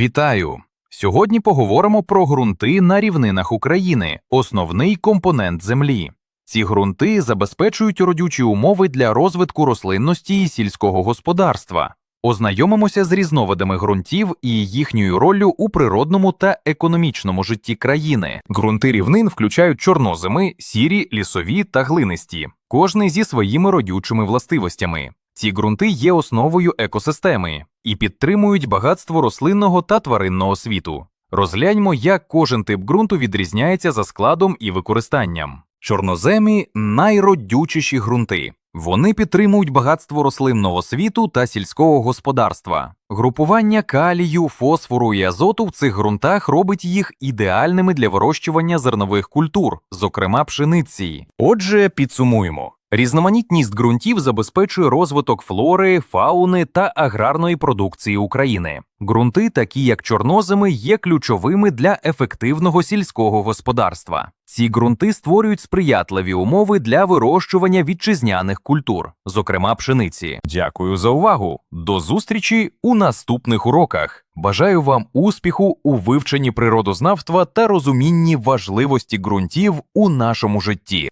Вітаю! Сьогодні поговоримо про ґрунти на рівнинах України, основний компонент землі. Ці ґрунти забезпечують родючі умови для розвитку рослинності і сільського господарства. Ознайомимося з різновидами ґрунтів і їхньою роллю у природному та економічному житті країни. Ґрунти рівнин включають чорноземи, сірі, лісові та глинисті, кожний зі своїми родючими властивостями. Ці ґрунти є основою екосистеми і підтримують багатство рослинного та тваринного світу. Розгляньмо, як кожен тип ґрунту відрізняється за складом і використанням. Чорноземі найродючіші ґрунти. Вони підтримують багатство рослинного світу та сільського господарства. Групування калію, фосфору і азоту в цих ґрунтах робить їх ідеальними для вирощування зернових культур, зокрема пшениці. Отже, підсумуємо. Різноманітність ґрунтів забезпечує розвиток флори, фауни та аграрної продукції України. Ґрунти, такі як чорноземи, є ключовими для ефективного сільського господарства. Ці ґрунти створюють сприятливі умови для вирощування вітчизняних культур, зокрема пшениці. Дякую за увагу. До зустрічі у наступних уроках. Бажаю вам успіху у вивченні природознавства та розумінні важливості ґрунтів у нашому житті.